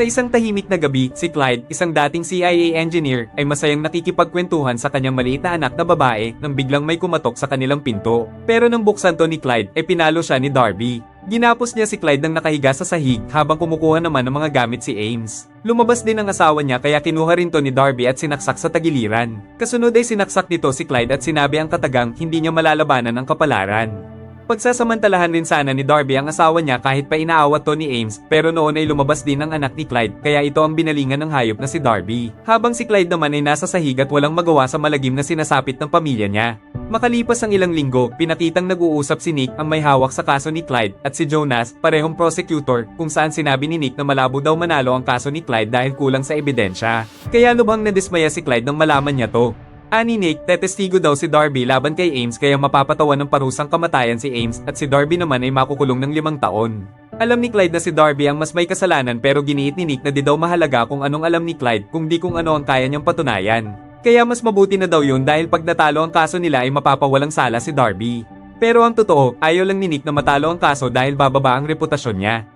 Sa isang tahimik na gabi, si Clyde, isang dating CIA engineer, ay masayang nakikipagkwentuhan sa kanyang maliit na anak na babae nang biglang may kumatok sa kanilang pinto. Pero nang buksan to ni Clyde, ay pinalo siya ni Darby. Ginapos niya si Clyde nang nakahiga sa sahig habang kumukuha naman ng mga gamit si Ames. Lumabas din ang asawa niya kaya kinuha rin to ni Darby at sinaksak sa tagiliran. Kasunod ay sinaksak nito si Clyde at sinabi ang katagang hindi niya malalabanan ang kapalaran. Pagsasamantalahan rin sana ni Darby ang asawa niya kahit pa inaawat to ni Ames pero noon ay lumabas din ang anak ni Clyde kaya ito ang binalingan ng hayop na si Darby. Habang si Clyde naman ay nasa sahig at walang magawa sa malagim na sinasapit ng pamilya niya. Makalipas ang ilang linggo, pinakitang nag-uusap si Nick ang may hawak sa kaso ni Clyde at si Jonas, parehong prosecutor, kung saan sinabi ni Nick na malabo daw manalo ang kaso ni Clyde dahil kulang sa ebidensya. Kaya lubhang nadismaya si Clyde nang malaman niya to. Ani Nick, tetestigo daw si Darby laban kay Ames kaya mapapatawan ng parusang kamatayan si Ames at si Darby naman ay makukulong ng limang taon. Alam ni Clyde na si Darby ang mas may kasalanan pero giniit ni Nick na di daw mahalaga kung anong alam ni Clyde kung di kung ano ang kaya niyang patunayan. Kaya mas mabuti na daw yun dahil pag natalo ang kaso nila ay mapapawalang sala si Darby. Pero ang totoo, ayaw lang ni Nick na matalo ang kaso dahil bababa ang reputasyon niya.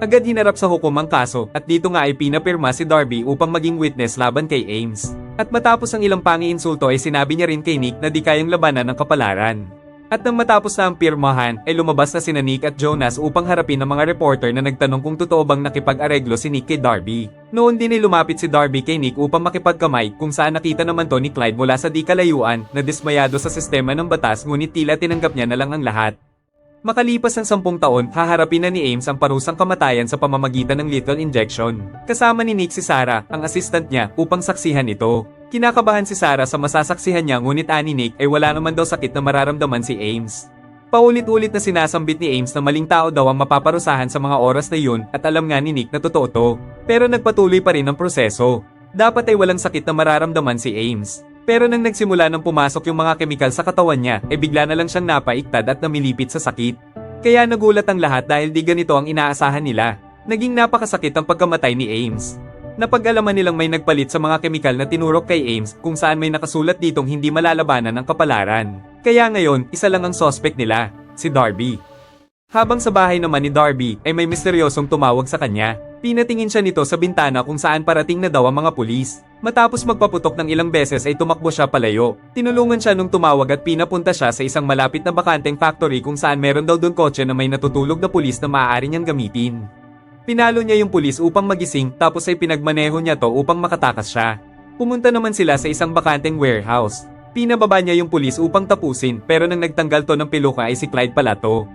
Agad hinarap sa hukom ang kaso at dito nga ay pinapirma si Darby upang maging witness laban kay Ames. At matapos ang ilang pangi-insulto ay sinabi niya rin kay Nick na di kayang labanan ng kapalaran. At nang matapos na ang pirmahan, ay lumabas na sina Nick at Jonas upang harapin ang mga reporter na nagtanong kung totoo bang nakipag-areglo si Nick kay Darby. Noon din ay lumapit si Darby kay Nick upang makipagkamay kung saan nakita naman to ni Clyde mula sa di kalayuan na dismayado sa sistema ng batas ngunit tila tinanggap niya na lang ang lahat. Makalipas ang sampung taon, haharapin na ni Ames ang parusang kamatayan sa pamamagitan ng lethal injection. Kasama ni Nick si Sarah, ang assistant niya, upang saksihan ito. Kinakabahan si Sarah sa masasaksihan niya ngunit ani Nick ay wala naman daw sakit na mararamdaman si Ames. Paulit-ulit na sinasambit ni Ames na maling tao daw ang mapaparusahan sa mga oras na yun at alam nga ni Nick na totoo to. Pero nagpatuloy pa rin ang proseso. Dapat ay walang sakit na mararamdaman si Ames. Pero nang nagsimula nang pumasok yung mga kemikal sa katawan niya, ay bigla na lang siyang napaiktad at namilipit sa sakit. Kaya nagulat ang lahat dahil di ganito ang inaasahan nila. Naging napakasakit ang pagkamatay ni Ames. Napag-alaman nilang may nagpalit sa mga kemikal na tinurok kay Ames kung saan may nakasulat ditong hindi malalabanan ng kapalaran. Kaya ngayon, isa lang ang suspect nila, si Darby. Habang sa bahay naman ni Darby ay may misteryosong tumawag sa kanya. Pinatingin siya nito sa bintana kung saan parating na daw ang mga pulis. Matapos magpaputok ng ilang beses ay tumakbo siya palayo. Tinulungan siya nung tumawag at pinapunta siya sa isang malapit na bakanteng factory kung saan meron daw doon kotse na may natutulog na pulis na maaari niyang gamitin. Pinalo niya yung pulis upang magising tapos ay pinagmaneho niya to upang makatakas siya. Pumunta naman sila sa isang bakanteng warehouse. Pinababa niya yung pulis upang tapusin pero nang nagtanggal to ng piluka ay si Clyde pala to.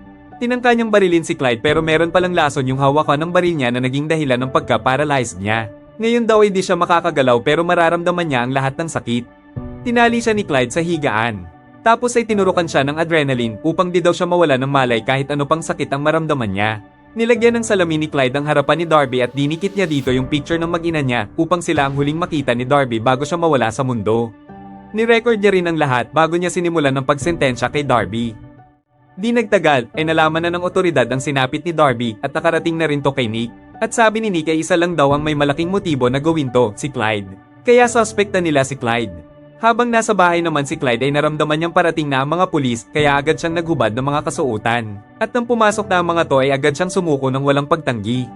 Tinangka niyang barilin si Clyde pero meron palang lason yung hawakan ng baril niya na naging dahilan ng pagka-paralyzed niya. Ngayon daw ay di siya makakagalaw pero mararamdaman niya ang lahat ng sakit. Tinali siya ni Clyde sa higaan. Tapos ay tinurukan siya ng adrenaline upang di daw siya mawala ng malay kahit ano pang sakit ang maramdaman niya. Nilagyan ng salamin ni Clyde ang harapan ni Darby at dinikit niya dito yung picture ng mag-ina niya upang sila ang huling makita ni Darby bago siya mawala sa mundo. Ni-record niya rin ang lahat bago niya sinimulan ng pagsentensya kay Darby. Di nagtagal, ay nalaman na ng otoridad ang sinapit ni Darby at nakarating na rin to kay Nick. At sabi ni Nick ay isa lang daw ang may malaking motibo na gawin to, si Clyde. Kaya suspect na nila si Clyde. Habang nasa bahay naman si Clyde ay naramdaman niyang parating na ang mga pulis kaya agad siyang naghubad ng mga kasuotan. At nang pumasok na ang mga to ay agad siyang sumuko ng walang pagtanggi.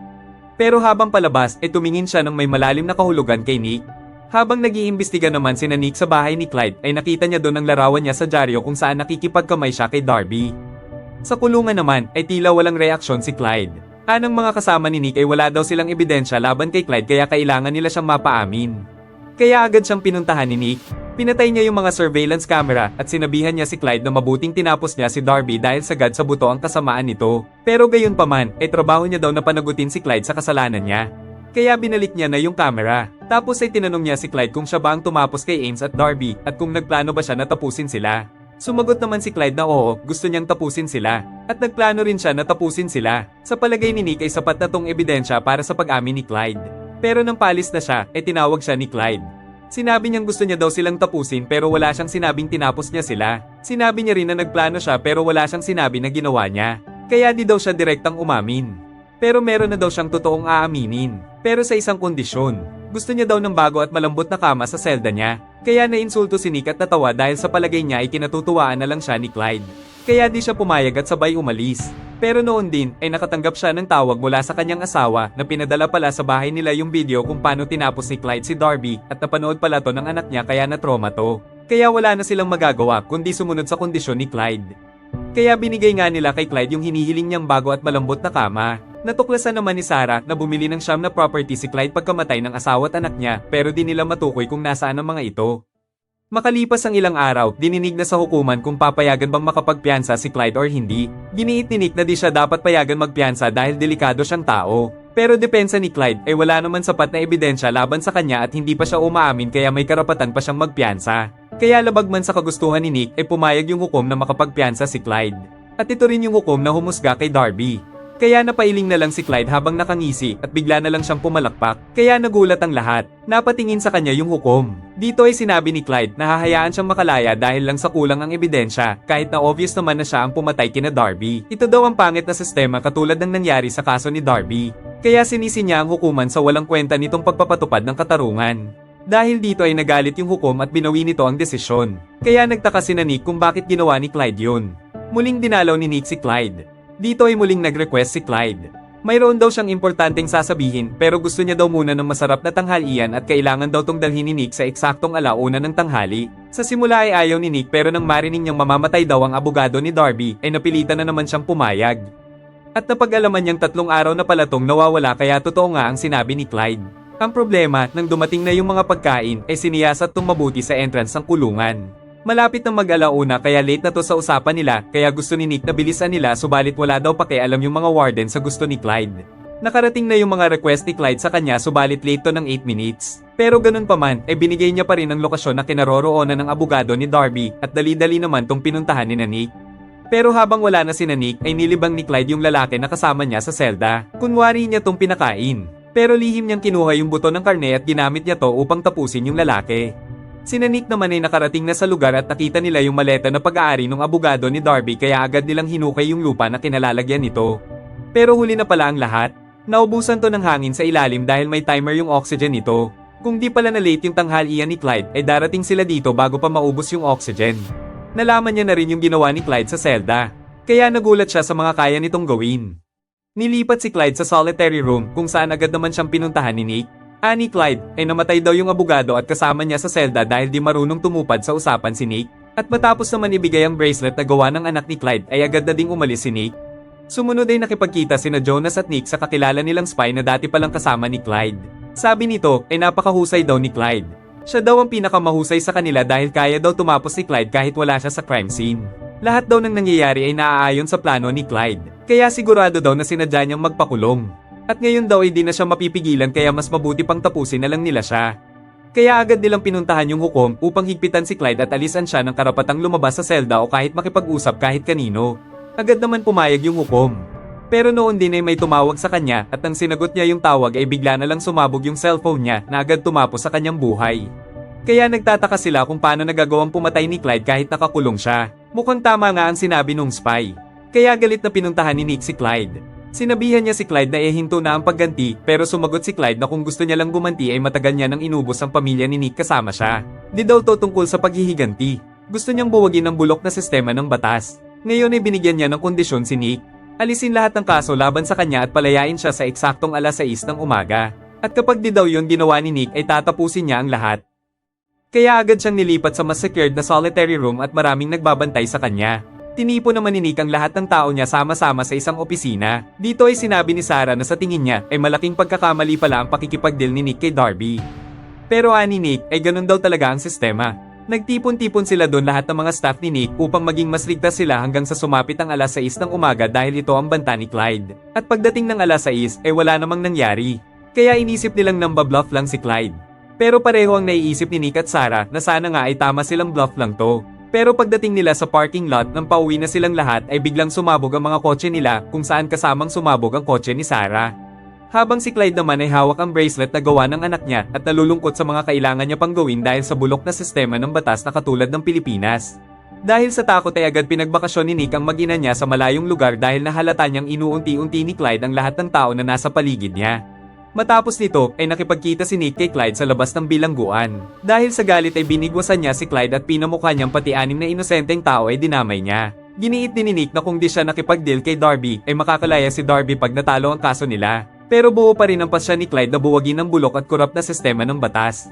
Pero habang palabas ay tumingin siya ng may malalim na kahulugan kay Nick. Habang nag-iimbestiga naman si Nick sa bahay ni Clyde ay nakita niya doon ang larawan niya sa dyaryo kung saan nakikipagkamay siya kay Darby. Sa kulungan naman ay tila walang reaksyon si Clyde. Anang mga kasama ni Nick ay wala daw silang ebidensya laban kay Clyde kaya kailangan nila siyang mapaamin. Kaya agad siyang pinuntahan ni Nick. Pinatay niya yung mga surveillance camera at sinabihan niya si Clyde na mabuting tinapos niya si Darby dahil sagad sa buto ang kasamaan nito. Pero gayon pa man, ay trabaho niya daw na panagutin si Clyde sa kasalanan niya. Kaya binalik niya na yung camera. Tapos ay tinanong niya si Clyde kung siya ba ang tumapos kay Ames at Darby at kung nagplano ba siya na tapusin sila. Sumagot naman si Clyde na oo, gusto niyang tapusin sila. At nagplano rin siya na tapusin sila. Sa palagay ni Nick ay sapat na tong ebidensya para sa pag-amin ni Clyde. Pero nang palis na siya, ay tinawag siya ni Clyde. Sinabi niyang gusto niya daw silang tapusin pero wala siyang sinabing tinapos niya sila. Sinabi niya rin na nagplano siya pero wala siyang sinabi na ginawa niya. Kaya di daw siya direktang umamin. Pero meron na daw siyang totoong aaminin. Pero sa isang kondisyon. Gusto niya daw ng bago at malambot na kama sa selda niya. Kaya nainsulto si Nick at natawa dahil sa palagay niya ay kinatutuwaan na lang siya ni Clyde. Kaya di siya pumayag at sabay umalis. Pero noon din ay nakatanggap siya ng tawag mula sa kanyang asawa na pinadala pala sa bahay nila yung video kung paano tinapos ni Clyde si Darby at napanood pala to ng anak niya kaya na-trauma to. Kaya wala na silang magagawa kundi sumunod sa kondisyon ni Clyde. Kaya binigay nga nila kay Clyde yung hinihiling niyang bago at malambot na kama. Natuklasan naman ni Sarah na bumili ng siyam na property si Clyde pagkamatay ng asawa at anak niya pero di nila matukoy kung nasaan ang mga ito. Makalipas ang ilang araw, dininig na sa hukuman kung papayagan bang makapagpiyansa si Clyde or hindi. Giniit ni Nick na di siya dapat payagan magpiyansa dahil delikado siyang tao. Pero depensa ni Clyde ay wala naman sapat na ebidensya laban sa kanya at hindi pa siya umaamin kaya may karapatan pa siyang magpiyansa. Kaya labag man sa kagustuhan ni Nick ay pumayag yung hukom na makapagpiyansa si Clyde. At ito rin yung hukom na humusga kay Darby. Kaya napailing na lang si Clyde habang nakangisi at bigla na lang siyang pumalakpak. Kaya nagulat ang lahat. Napatingin sa kanya yung hukom. Dito ay sinabi ni Clyde na hahayaan siyang makalaya dahil lang sa kulang ang ebidensya kahit na obvious naman na siya ang pumatay kina Darby. Ito daw ang pangit na sistema katulad ng nangyari sa kaso ni Darby. Kaya sinisi niya ang hukuman sa walang kwenta nitong pagpapatupad ng katarungan. Dahil dito ay nagalit yung hukom at binawi nito ang desisyon. Kaya nagtaka si na kung bakit ginawa ni Clyde yun. Muling dinalaw ni Nick si Clyde. Dito ay muling nag-request si Clyde. Mayroon daw siyang importanteng sasabihin pero gusto niya daw muna ng masarap na tanghalian at kailangan daw tong dalhin ni Nick sa eksaktong alauna ng tanghali. Sa simula ay ayaw ni Nick pero nang marinig niyang mamamatay daw ang abogado ni Darby ay napilitan na naman siyang pumayag. At napag-alaman niyang tatlong araw na pala tong nawawala kaya totoo nga ang sinabi ni Clyde. Ang problema, nang dumating na yung mga pagkain, ay siniyasat tong mabuti sa entrance ng kulungan. Malapit na mag-alauna kaya late na to sa usapan nila kaya gusto ni Nick na bilisan nila subalit wala daw pakialam yung mga warden sa gusto ni Clyde. Nakarating na yung mga request ni Clyde sa kanya subalit late to ng 8 minutes. Pero ganun pa man, ay binigay niya pa rin ang lokasyon na kinaroroonan ng abogado ni Darby at dali-dali naman tong pinuntahan ni Nick. Pero habang wala na si na Nick ay nilibang ni Clyde yung lalaki na kasama niya sa selda. Kunwari niya tong pinakain. Pero lihim niyang kinuha yung buto ng karne at ginamit niya to upang tapusin yung lalaki. Sina Nick naman ay nakarating na sa lugar at nakita nila yung maleta na pag-aari ng abogado ni Darby kaya agad nilang hinukay yung lupa na kinalalagyan nito. Pero huli na pala ang lahat. Naubusan to ng hangin sa ilalim dahil may timer yung oxygen nito. Kung di pala na late yung tanghalian ni Clyde ay darating sila dito bago pa maubos yung oxygen. Nalaman niya na rin yung ginawa ni Clyde sa selda. Kaya nagulat siya sa mga kaya nitong gawin. Nilipat si Clyde sa solitary room kung saan agad naman siyang pinuntahan ni Nick. Ani Clyde ay namatay daw yung abogado at kasama niya sa selda dahil di marunong tumupad sa usapan si Nick. At matapos naman ibigay ang bracelet na gawa ng anak ni Clyde ay agad na ding umalis si Nick. Sumunod ay nakipagkita sina Jonas at Nick sa kakilala nilang spy na dati palang kasama ni Clyde. Sabi nito ay napakahusay daw ni Clyde. Siya daw ang pinakamahusay sa kanila dahil kaya daw tumapos si Clyde kahit wala siya sa crime scene. Lahat daw ng nangyayari ay naaayon sa plano ni Clyde. Kaya sigurado daw na sinadya niyang magpakulong. At ngayon daw ay di na siya mapipigilan kaya mas mabuti pang tapusin na lang nila siya. Kaya agad nilang pinuntahan yung hukom upang higpitan si Clyde at alisan siya ng karapatang lumabas sa selda o kahit makipag-usap kahit kanino. Agad naman pumayag yung hukom. Pero noon din ay may tumawag sa kanya at nang sinagot niya yung tawag ay bigla na lang sumabog yung cellphone niya na agad tumapos sa kanyang buhay. Kaya nagtataka sila kung paano nagagawang pumatay ni Clyde kahit nakakulong siya. Mukhang tama nga ang sinabi nung spy. Kaya galit na pinuntahan ni Nick si Clyde. Sinabihan niya si Clyde na ihinto na ang pagganti pero sumagot si Clyde na kung gusto niya lang gumanti ay matagal niya nang inubos ang pamilya ni Nick kasama siya. Di daw to tungkol sa paghihiganti. Gusto niyang buwagin ang bulok na sistema ng batas. Ngayon ay binigyan niya ng kondisyon si Nick. Alisin lahat ng kaso laban sa kanya at palayain siya sa eksaktong alas 6 ng umaga. At kapag di daw yun ginawa ni Nick ay tatapusin niya ang lahat. Kaya agad siyang nilipat sa mas secured na solitary room at maraming nagbabantay sa kanya. Tinipo naman ni Nick ang lahat ng tao niya sama-sama sa isang opisina. Dito ay sinabi ni Sarah na sa tingin niya ay malaking pagkakamali pala ang pakikipagdeal ni Nick kay Darby. Pero ani Nick ay ganun daw talaga ang sistema. Nagtipon-tipon sila doon lahat ng mga staff ni Nick upang maging mas ligtas sila hanggang sa sumapit ang alas 6 ng umaga dahil ito ang banta ni Clyde. At pagdating ng alas 6 ay wala namang nangyari. Kaya inisip nilang nambabluff lang si Clyde. Pero pareho ang naiisip ni Nick at Sarah na sana nga ay tama silang bluff lang to. Pero pagdating nila sa parking lot nang pauwi na silang lahat ay biglang sumabog ang mga kotse nila kung saan kasamang sumabog ang kotse ni Sarah. Habang si Clyde naman ay hawak ang bracelet na gawa ng anak niya at nalulungkot sa mga kailangan niya pang gawin dahil sa bulok na sistema ng batas na katulad ng Pilipinas. Dahil sa takot ay agad pinagbakasyon ni Nick ang mag-ina niya sa malayong lugar dahil nahalata niyang inuunti-unti ni Clyde ang lahat ng tao na nasa paligid niya. Matapos nito ay nakipagkita si Nick kay Clyde sa labas ng bilangguan. Dahil sa galit ay binigwasan niya si Clyde at pinamukha niyang pati anim na inosenteng tao ay dinamay niya. Giniit din ni Nick na kung di siya nakipag-deal kay Darby ay makakalaya si Darby pag natalo ang kaso nila. Pero buo pa rin ang pasya ni Clyde na buwagin ng bulok at korap na sistema ng batas.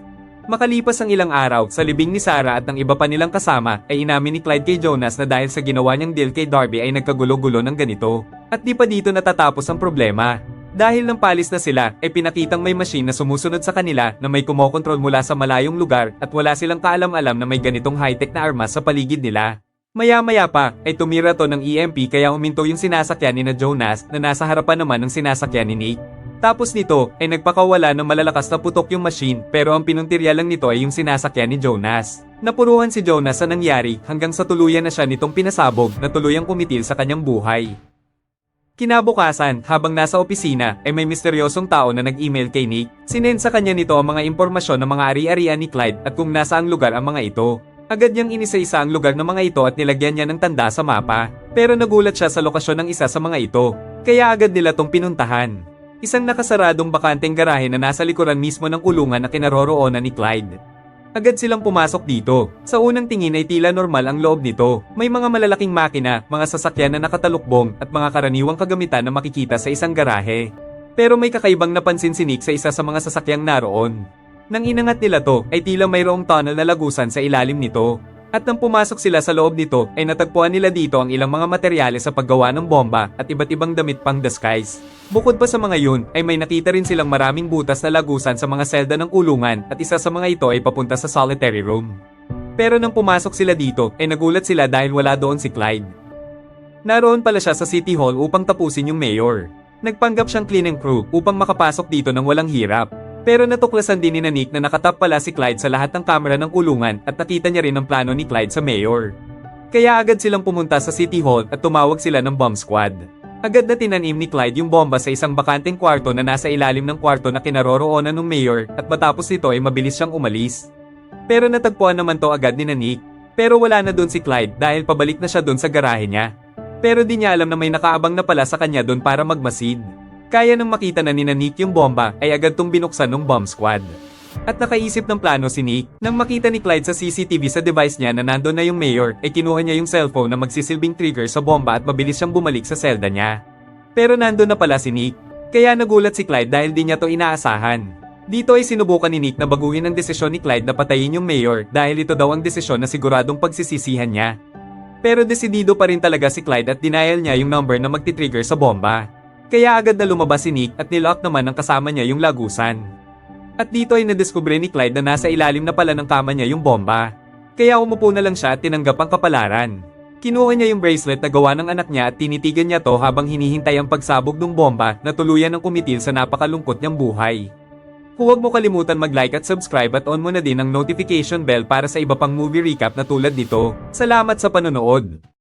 Makalipas ang ilang araw, sa libing ni Sarah at ng iba pa nilang kasama, ay inamin ni Clyde kay Jonas na dahil sa ginawa niyang deal kay Darby ay nagkagulo-gulo ng ganito. At di pa dito natatapos ang problema. Dahil nang palis na sila, ay pinakitang may machine na sumusunod sa kanila na may kumokontrol mula sa malayong lugar at wala silang kaalam-alam na may ganitong high-tech na armas sa paligid nila. Maya-maya pa, ay tumira to ng EMP kaya uminto yung sinasakyan ni na Jonas na nasa harapan naman ng sinasakyan ni Nick. Tapos nito, ay nagpakawala ng malalakas na putok yung machine pero ang pinuntirya lang nito ay yung sinasakyan ni Jonas. Napuruhan si Jonas sa nangyari hanggang sa tuluyan na siya nitong pinasabog na tuluyang kumitil sa kanyang buhay. Kinabukasan, habang nasa opisina, ay may misteryosong tao na nag-email kay Nick. Sinend sa kanya nito ang mga impormasyon ng mga ari-arian ni Clyde at kung nasa ang lugar ang mga ito. Agad niyang inisa-isa ang lugar ng mga ito at nilagyan niya ng tanda sa mapa. Pero nagulat siya sa lokasyon ng isa sa mga ito. Kaya agad nila tong pinuntahan. Isang nakasaradong bakanteng garahe na nasa likuran mismo ng kulungan na kinaroroonan ni Clyde. Agad silang pumasok dito. Sa unang tingin ay tila normal ang loob nito. May mga malalaking makina, mga sasakyan na nakatalukbong at mga karaniwang kagamitan na makikita sa isang garahe. Pero may kakaibang napansin si Nick sa isa sa mga sasakyang naroon. Nang inangat nila to, ay tila mayroong tunnel na lagusan sa ilalim nito. At nang pumasok sila sa loob nito, ay natagpuan nila dito ang ilang mga materyales sa paggawa ng bomba at iba't ibang damit pang disguise. Bukod pa sa mga yun, ay may nakita rin silang maraming butas na lagusan sa mga selda ng kulungan at isa sa mga ito ay papunta sa solitary room. Pero nang pumasok sila dito, ay nagulat sila dahil wala doon si Clyde. Naroon pala siya sa City Hall upang tapusin yung mayor. Nagpanggap siyang cleaning crew upang makapasok dito ng walang hirap. Pero natuklasan din ni na Nick na nakatap pala si Clyde sa lahat ng kamera ng kulungan at nakita niya rin ang plano ni Clyde sa mayor. Kaya agad silang pumunta sa City Hall at tumawag sila ng bomb squad. Agad na tinanim ni Clyde yung bomba sa isang bakanteng kwarto na nasa ilalim ng kwarto na kinaroroonan ng mayor at matapos ito ay mabilis siyang umalis. Pero natagpuan naman to agad ni na Nick. Pero wala na doon si Clyde dahil pabalik na siya doon sa garahe niya. Pero di niya alam na may nakaabang na pala sa kanya doon para magmasid. Kaya nang makita na ni Nick yung bomba ay agad tong binuksan ng bomb squad. At nakaisip ng plano si Nick, nang makita ni Clyde sa CCTV sa device niya na nandun na yung mayor, ay kinuha niya yung cellphone na magsisilbing trigger sa bomba at mabilis siyang bumalik sa selda niya. Pero nandun na pala si Nick, kaya nagulat si Clyde dahil di niya to inaasahan. Dito ay sinubukan ni Nick na baguhin ang desisyon ni Clyde na patayin yung mayor dahil ito daw ang desisyon na siguradong pagsisisihan niya. Pero desidido pa rin talaga si Clyde at denial niya yung number na magti-trigger sa bomba. Kaya agad na lumabas si Nick at nilock naman ng kasama niya yung lagusan. At dito ay nadiskubre ni Clyde na nasa ilalim na pala ng kama niya yung bomba. Kaya umupo na lang siya at tinanggap ang kapalaran. Kinuha niya yung bracelet na gawa ng anak niya at tinitigan niya to habang hinihintay ang pagsabog ng bomba na tuluyan ng kumitil sa napakalungkot niyang buhay. Huwag mo kalimutan mag-like at subscribe at on mo na din ang notification bell para sa iba pang movie recap na tulad nito. Salamat sa panonood!